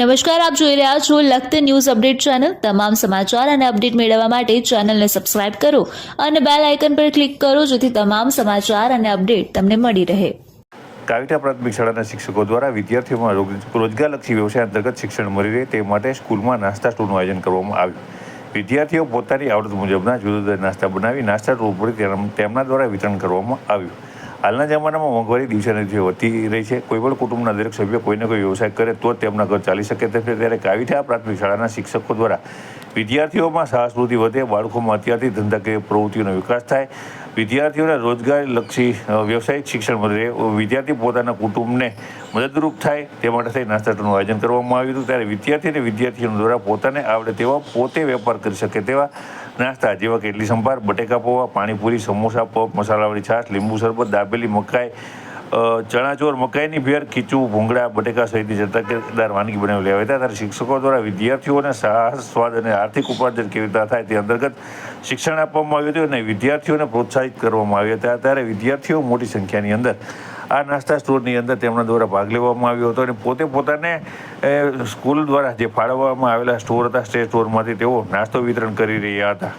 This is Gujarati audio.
નમસ્કાર, આપ જોઈ રહ્યા છો લખત ન્યૂઝ અપડેટ ચેનલ. તમામ સમાચાર અને અપડેટ મેળવવા માટે ચેનલને સબસ્ક્રાઇબ કરો અને બેલ આઇકન પર ક્લિક કરો જેથી તમામ સમાચાર અને અપડેટ તમને મળી રહે. કાવિટા પ્રાથમિક શાળાના શિક્ષકો દ્વારા વિદ્યાર્થીઓમાં રોજગારલક્ષી વ્યવસાય અંતર્ગત શિક્ષણ મળી રહે તે માટે સ્કૂલમાં નાસ્તા સ્ટોરનું આયોજન કરવામાં આવ્યું. વિદ્યાર્થીઓ પોતાની આવડત મુજબના જુદા જુદા નાસ્તા બનાવી નાસ્તા સ્ટોર પર તેમ- તેમના દ્વારા વિતરણ કરવામાં આવ્યું. હાલના જમાનામાં મોંઘવારી દિવસે દિવસે વધતી રહી છે. કોઈપણ કુટુંબના દરેક સભ્ય કોઈને કોઈ વ્યવસાય કરે તો જ તેમના ઘર ચાલી શકે. તેમ છે ત્યારે કાવીઠા પ્રાથમિક શાળાના શિક્ષકો દ્વારા વિદ્યાર્થીઓમાં સાહસવૃત્તિ વધે, બાળકોમાં અત્યારથી ધંધાકીય પ્રવૃત્તિઓનો વિકાસ થાય. વિદ્યાર્થીઓને રોજગારલક્ષી વ્યવસાયિક શિક્ષણ મળે. વિદ્યાર્થી પોતાના કુટુંબને મદદરૂપ થાય. તે માટે થઈ નાસ્તાનું આયોજન કરવામાં આવ્યું હતું. ત્યારે વિદ્યાર્થી અને વિદ્યાર્થીઓ દ્વારા પોતાને આવડે તેવા પોતે વેપાર કરી શકે તેવા નાસ્તા જેવા કે ઇડલી સંભાર, બટેકા પૌવા, પાણીપુરી, સમોસા, પફ, મસાલાવાળી છાશ, લીંબુ શરબત, દાબેલી મકાઈ ચણાચોર, મકાઈની ભેર ખીચું, ભૂંગળા, બટેકા સહિતની ચટકદાર વાનગી બનાવી લેવા હતા. ત્યારે શિક્ષકો દ્વારા વિદ્યાર્થીઓને સાહસ, સ્વાદ અને આર્થિક ઉપાર્જન કેવી રીતે થાય તે અંતર્ગત શિક્ષણ આપવામાં આવ્યું હતું અને વિદ્યાર્થીઓને પ્રોત્સાહિત કરવામાં આવ્યા હતા. ત્યારે વિદ્યાર્થીઓ મોટી સંખ્યાની અંદર આ નાસ્તા સ્ટોરની અંદર તેમના દ્વારા ભાગ લેવામાં આવ્યો હતો અને પોતે પોતાને સ્કૂલ દ્વારા જે ફાળવવામાં આવેલા સ્ટોર હતા સ્ટેટ સ્ટોરમાંથી તેઓ નાસ્તો વિતરણ કરી રહ્યા હતા.